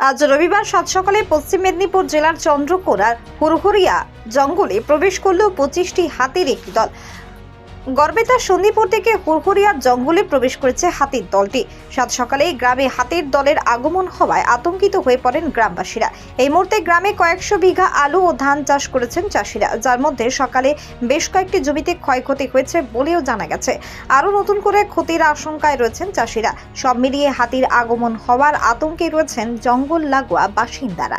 আজ রবিবার সাত সকালে পশ্চিম মেদিনীপুর জেলার চন্দ্রকোনার হুরহুরিয়া জঙ্গলে প্রবেশ করল পঁচিশটি হাতির একটি দল। গড়বেতার সন্দীপুর থেকে হুরহুরিয়া জঙ্গলে প্রবেশ করেছে হাতির দলটি। সাত সকালেই গ্রামে হাতির দলের আগমন হওয়ায় আতঙ্কিত হয়ে পড়েন গ্রামবাসীরা। এই মুহূর্তে গ্রামে কয়েকশো বিঘা আলু ও ধান চাষ করেছেন চাষিরা, যার মধ্যে সকালে বেশ কয়েকটি জমিতে ক্ষয়ক্ষতি হয়েছে বলেও জানা গেছে। আরও নতুন করে ক্ষতির আশঙ্কায় রয়েছেন চাষিরা। সব মিলিয়ে হাতির আগমন হওয়ার আতঙ্কে রয়েছেন জঙ্গল লাগোয়া বাসিন্দারা।